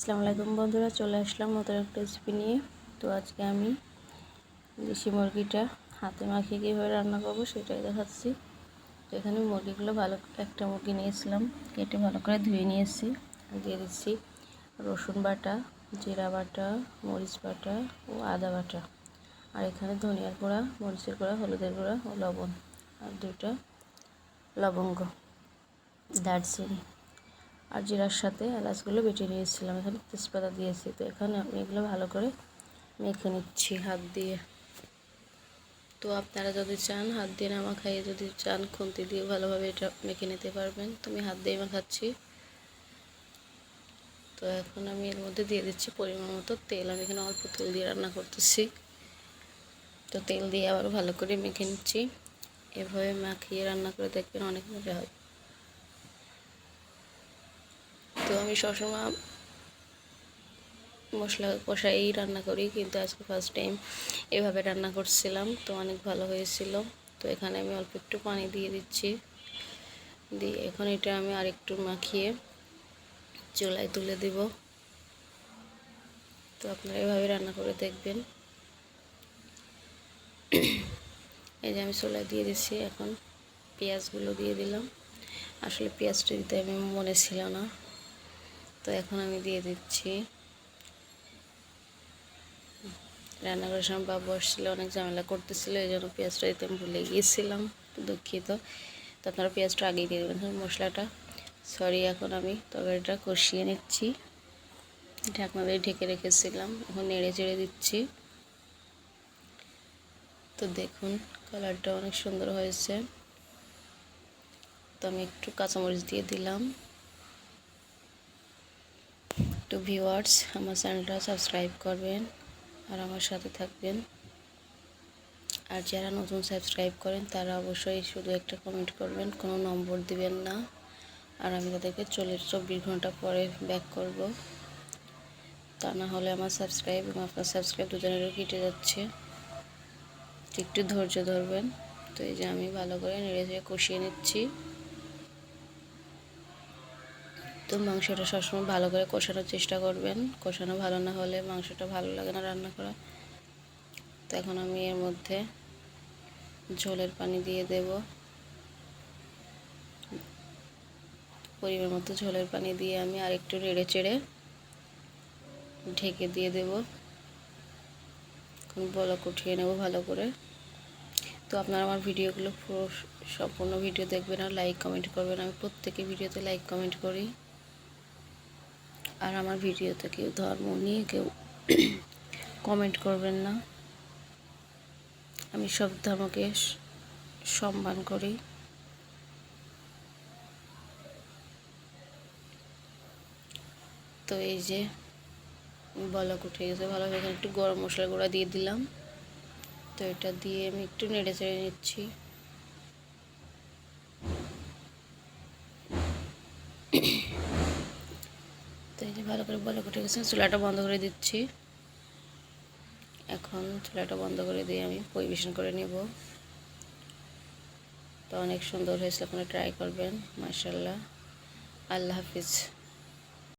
আসসালামু আলাইকুম বন্ধুরা, চলে আসলাম নতুন একটা রেসিপি নিয়ে। তো আজকে আমি দেশি মুরগিটা হাতে মাখিয়ে কীভাবে রান্না করব সেটাই দেখাচ্ছি। তো এখানে মুরগিগুলো ভালো একটা মুরগি নিয়েছিলাম, কেটে ভালো করে ধুয়ে নিয়েছি। দিয়ে দিচ্ছি রসুন বাটা, জিরা বাটা, মরিচ বাটা ও আদা বাটা। আর এখানে ধনিয়ার গুঁড়া, মরিচের গুঁড়া, হলুদের গুঁড়া ও লবণ। আর দুটা লবঙ্গ। দারচিনি। আর জিরার সাথে এলাচগুলো বেটে নিয়েছিলাম। এখানে তেজপাতা দিয়েছি। তো এখানে আমি এগুলো ভালো করে মেখে নিচ্ছি হাত দিয়ে। তো আপনারা যদি চান, হাত দিয়ে নামা খাইয়ে যদি চান, খুন্তি দিয়ে ভালোভাবে এটা মেখে নিতে পারবেন। তো আমি হাত দিয়ে মাখাচ্ছি। তো এখন আমি এর মধ্যে দিয়ে দিচ্ছি পরিমাণ মতো তেল। আমি এখানে অল্প তেল দিয়ে রান্না করতেছি। তো তেল দিয়ে আবার ভালো করে মেখে নিচ্ছি। এভাবে মাখিয়ে রান্না করে দেখবেন অনেক মজা হয় তো আমি সবসময় মশলা কষাই রান্না করি, কিন্তু আজকে ফার্স্ট টাইম এভাবে রান্না করছিলাম, তো অনেক ভালো হয়েছিল। তো এখানে আমি অল্প একটু পানি দিয়ে দিচ্ছি। দিয়ে এখন এটা আমি আরেকটু মাখিয়ে চুলায় তুলে দেব। তো আপনারা এভাবে রান্না করে দেখবেন। এই যে আমি চুলায় দিয়ে দিচ্ছি, এখন পেঁয়াজগুলো দিয়ে দিলাম। আসলে পেঁয়াজটা দিতে আমি মনে ছিল না। তো এখন আমি দিয়ে দিচ্ছি। রান্না করার সময় বাবু আসছিল, অনেক ঝামেলা করতেছিল, এই জন্য পেঁয়াজটা দিতে আমি ভুলে গিয়েছিলাম, দুঃখিত। তো আপনারা পেঁয়াজটা আগেই দিয়ে দেবেন মশলাটা। সরি এখন আমি তরকারিটা কষিয়ে নিচ্ছি। ঢাকনা দিয়ে ঢেকে রেখেছিলাম, এখন নেড়ে চেড়ে দিচ্ছি। তো দেখুন, কালারটা অনেক সুন্দর হয়েছে। তো আমি একটু কাঁচামরিচ দিয়ে দিলাম। তো ভিউয়ার্স, আমার চ্যানেলটা সাবস্ক্রাইব করবেন আর আমার সাথে থাকবেন। আর যারা নতুন সাবস্ক্রাইব করেন, তারা অবশ্যই শুধু একটা কমেন্ট করবেন, কোনো নম্বর দিবেন না। আর আমি তাদেরকে চল্লিশ, চব্বিশ ঘণ্টা পরে ব্যাক করব। তা না হলে আমার সাবস্ক্রাইব এবং আপনার সাবস্ক্রাইব দুজনেরও কেটে যাচ্ছে। একটু ধৈর্য ধরবেন। তো এই যে আমি ভালো করে নেড়ে কষিয়ে নিচ্ছি। তো মাংসটা সবসময় ভালো করে কষানোর চেষ্টা করবেন। কষানো ভালো না হলে মাংসটা ভালো লাগে না রান্না করা। তো এখন আমি এর মধ্যে ঝোলের পানি দিয়ে দেব। পরিমাণ মতো ঝোলের পানি দিয়ে আমি আরেকটু নেড়ে চেড়ে ঢেকে দিয়ে দেব। এখন বলক উঠিয়ে নেব ভালো করে। তো আপনারা আমার ভিডিওগুলো পুরো সম্পূর্ণ ভিডিও দেখবেন আর লাইক কমেন্ট করবেন। আমি প্রত্যেকে ভিডিওতে লাইক কমেন্ট করি। আর আমার ভিডিওতে কেউ ধর্ম নিয়ে কেউ কমেন্ট করবেন না। আমি সব ধর্মকে সম্মান করি। তো এই যে বলক উঠে গেছে, ভালোভাবে এখানে একটু গরম মশলা গুঁড়া দিয়ে দিলাম। তো এটা দিয়ে আমি একটু নেড়ে চেড়ে নিচ্ছি তো এই ভালো করে বলে উঠে গেছে, চুলাটা বন্ধ করে দিচ্ছি। এখন চুলাটা বন্ধ করে দিয়ে আমি পরিবেশন করে নেব। তো অনেক সুন্দর হয়েছে, আপনারা ট্রাই করবেন মার্শাল্লাহ আল্লাহ হাফিজ।